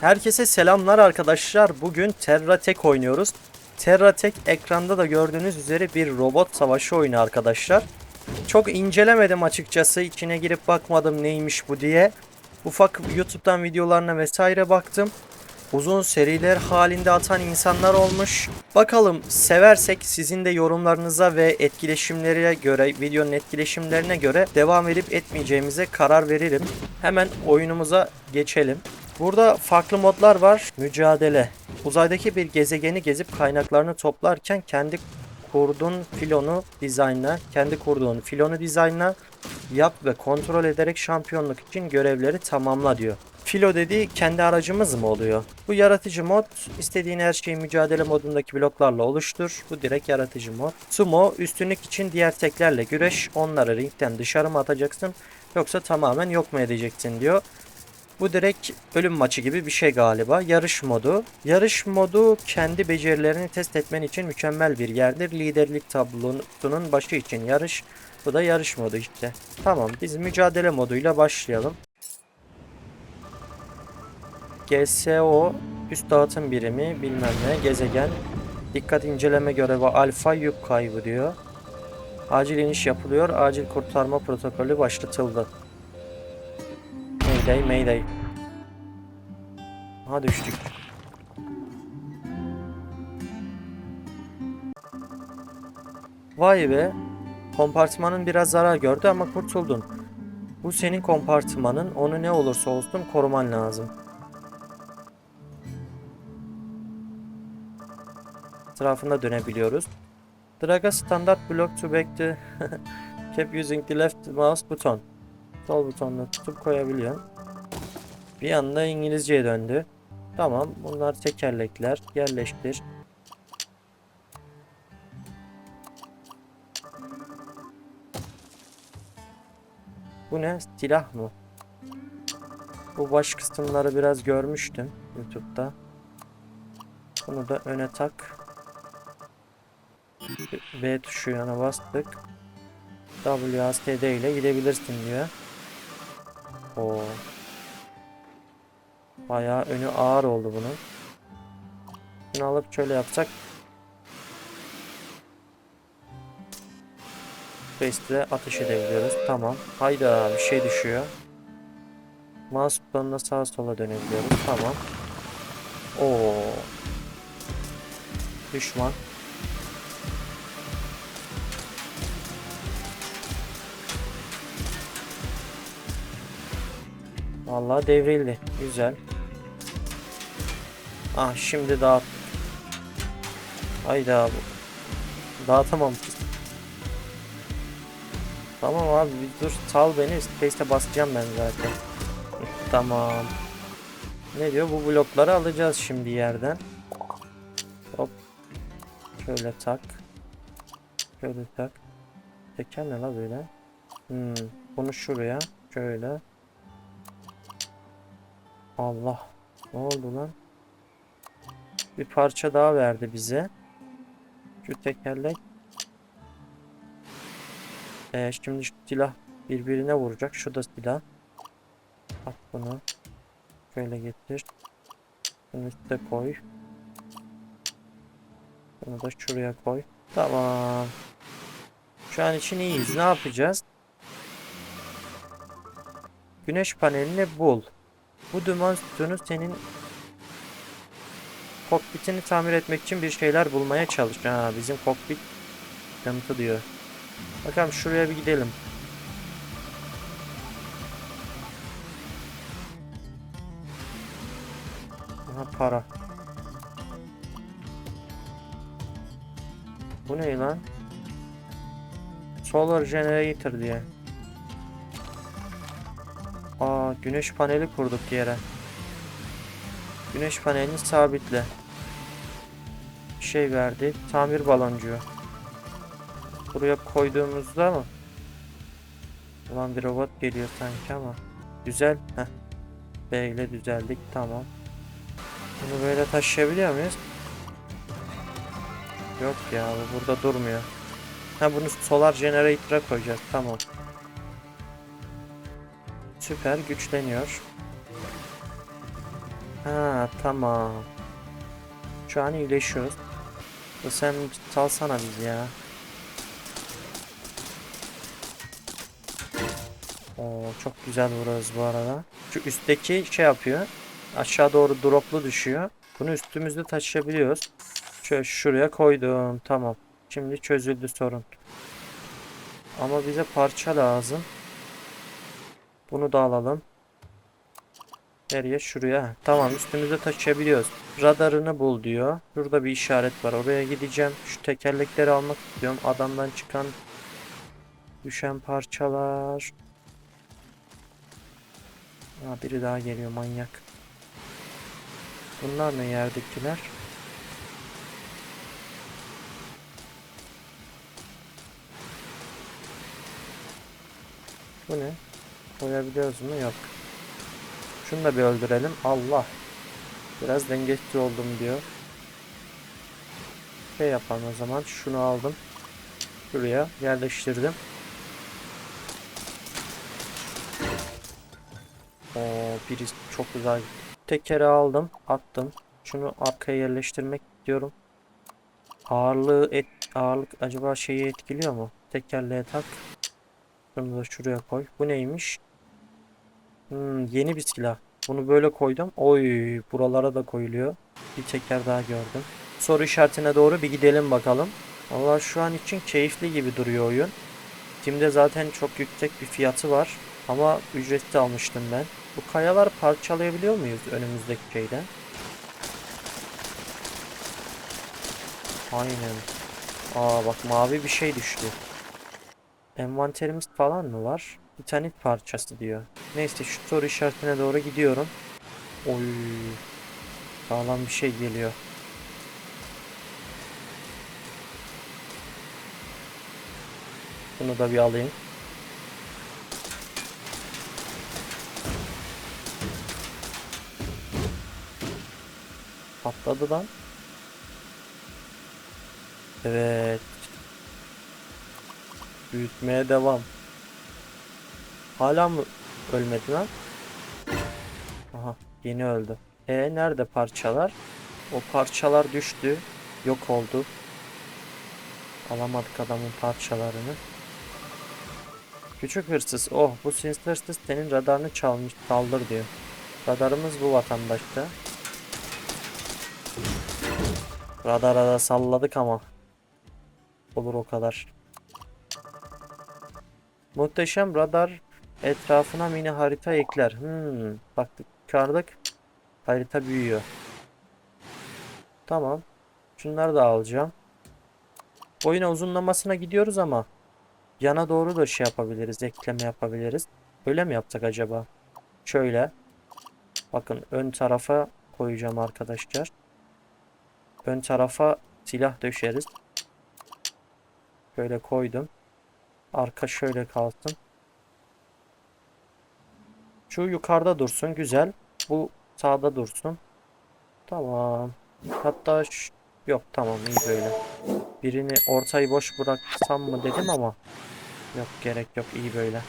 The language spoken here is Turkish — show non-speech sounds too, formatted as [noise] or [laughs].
Herkese selamlar arkadaşlar. Bugün Terra Tek oynuyoruz. Terra Tek ekranda da gördüğünüz üzere bir robot savaşı oyunu arkadaşlar. Çok incelemedim açıkçası. İçine girip bakmadım neymiş bu diye. Ufak YouTube'dan videolarına vesaire baktım. Uzun seriler halinde atan insanlar olmuş. Bakalım seversek sizin de yorumlarınıza ve etkileşimlere göre, videonun etkileşimlerine göre devam edip etmeyeceğimize karar veririm. Hemen oyunumuza geçelim. Burada farklı modlar var. Mücadele. Uzaydaki bir gezegeni gezip kaynaklarını toplarken kendi kurduğun filonu dizaynla, kendi kurduğun filonu dizaynla yap ve kontrol ederek şampiyonluk için görevleri tamamla diyor. Filo dediği kendi aracımız mı oluyor? Bu yaratıcı mod istediğin her şeyi mücadele modundaki bloklarla oluştur. Bu direkt yaratıcı mod. Sumo üstünlük için diğer teklerle güreş. Onları ringden dışarı mı atacaksın yoksa tamamen yok mu edeceksin diyor. Bu direkt ölüm maçı gibi bir şey galiba. Yarış modu. Yarış modu kendi becerilerini test etmen için mükemmel bir yerdir. Liderlik tablosunun başı için yarış. Bu da yarış modu işte. Tamam biz mücadele moduyla başlayalım. GSO üst dağıtım birimi bilmem ne gezegen dikkat inceleme görevi alfa yük kaybı diyor. Acil iniş yapılıyor. Acil kurtarma protokolü başlatıldı. Mayday mayday. Ha düştük. Vay be. Kompartmanın biraz zarar gördü ama kurtuldun. Bu senin kompartmanın. Onu ne olursa olsun koruman lazım. Etrafında dönebiliyoruz. Drag'a standart block to back the [laughs] keep using the left mouse button. Sol butonla tutup koyabiliyorum. Bir anda İngilizceye döndü. Tamam bunlar tekerlekler. Yerleştir. Bu ne? Silah mı? Bu baş kısımları biraz görmüştüm YouTube'da. Bunu da öne tak. B tuşu yana bastık. WASD ile gidebilirsin diyor. Oo. Bayağı önü ağır oldu bunun. Bunu alıp şöyle yapsak. Space'de atış edebiliyoruz. Tamam. Hayda bir şey düşüyor. Mouse butonuna sağa sola dönebiliyoruz. Tamam. Oo. Düşman. Vallahi devrildi. Güzel. Ah şimdi dağıt. Hayda bu. Dağıtamam. Tamam abi dur sal beni. Space'e basacağım ben zaten. [laughs] tamam. Ne diyor? Bu blokları alacağız şimdi yerden. Hop. Şöyle tak. Şöyle tak. Teker ne la böyle? Hmm. Bunu şuraya. Şöyle. Allah. Ne oldu lan? Bir parça daha verdi bize. Şu tekerlek. Ee, şimdi şu silah birbirine vuracak. Şu da silah. At bunu. Şöyle getir. Bunu üstte koy. Bunu da şuraya koy. Tamam. Şu an için iyiyiz. Ne yapacağız? Güneş panelini bul. Bu duman sütunu senin kokpitini tamir etmek için bir şeyler bulmaya çalış. Ha, bizim kokpit sıkıntı diyor. Bakalım şuraya bir gidelim. Aha para. Bu ne lan? Solar generator diye. Aa güneş paneli kurduk yere. Güneş panelini sabitle. Bir şey verdi. Tamir baloncuğu. Buraya koyduğumuzda mı? Ulan bir robot geliyor sanki ama. Güzel. Heh. B ile düzeldik. Tamam. Bunu böyle taşıyabiliyor muyuz? Yok ya bu burada durmuyor. Ha bunu solar generator'a koyacağız. Tamam. Süper güçleniyor. Ha tamam. Şu an iyileşiyoruz. Bu sen salsana biz ya. Oo çok güzel vuruyoruz bu arada. Şu üstteki şey yapıyor. Aşağı doğru droplu düşüyor. Bunu üstümüzde taşıyabiliyoruz. Şöyle şuraya koydum. Tamam. Şimdi çözüldü sorun. Ama bize parça lazım. Bunu da alalım. Nereye? Şuraya. Tamam üstümüzde taşıyabiliyoruz. Radarını bul diyor. Şurada bir işaret var. Oraya gideceğim. Şu tekerlekleri almak istiyorum. Adamdan çıkan düşen parçalar. Ha, biri daha geliyor manyak. Bunlar ne yerdekiler? Bu ne? Koyabiliyoruz mu? Yok. Şunu da bir öldürelim. Allah. Biraz dengesiz oldum diyor. Şey yapalım o zaman. Şunu aldım. Şuraya yerleştirdim. Oo, biri çok güzel. Tekeri aldım. Attım. Şunu arkaya yerleştirmek istiyorum. Ağırlığı et, ağırlık acaba şeyi etkiliyor mu? Tekerleğe tak. Şunu da şuraya koy. Bu neymiş? Hmm, yeni bir silah. Bunu böyle koydum. Oy, buralara da koyuluyor. Bir teker daha gördüm. Soru işaretine doğru bir gidelim bakalım. Valla şu an için keyifli gibi duruyor oyun. Steam'de zaten çok yüksek bir fiyatı var. Ama ücretli almıştım ben. Bu kayalar parçalayabiliyor muyuz önümüzdeki şeyden? Aynen. Aa bak mavi bir şey düştü. Envanterimiz falan mı var? Titanit parçası diyor. Neyse şu soru işaretine doğru gidiyorum. Oy. Sağlam bir şey geliyor. Bunu da bir alayım. Patladı lan. Evet. Büyütmeye devam. Hala mı ölmedi lan? Aha yeni öldü. E nerede parçalar? O parçalar düştü. Yok oldu. Alamadık adamın parçalarını. Küçük hırsız. Oh bu sinsi hırsız senin radarını çalmış. Saldır diyor. Radarımız bu vatandaşta. Radara da salladık ama. Olur o kadar. Muhteşem radar etrafına mini harita ekler. Hmm, baktık çıkardık. Harita büyüyor. Tamam. Şunları da alacağım. Oyuna uzunlamasına gidiyoruz ama yana doğru da şey yapabiliriz. Ekleme yapabiliriz. Öyle mi yapsak acaba? Şöyle. Bakın ön tarafa koyacağım arkadaşlar. Ön tarafa silah döşeriz. Şöyle koydum. Arka şöyle kalsın. Şu yukarıda dursun. Güzel. Bu sağda dursun. Tamam. Hatta ş- yok tamam iyi böyle. Birini ortayı boş bıraksam mı dedim ama yok gerek yok iyi böyle.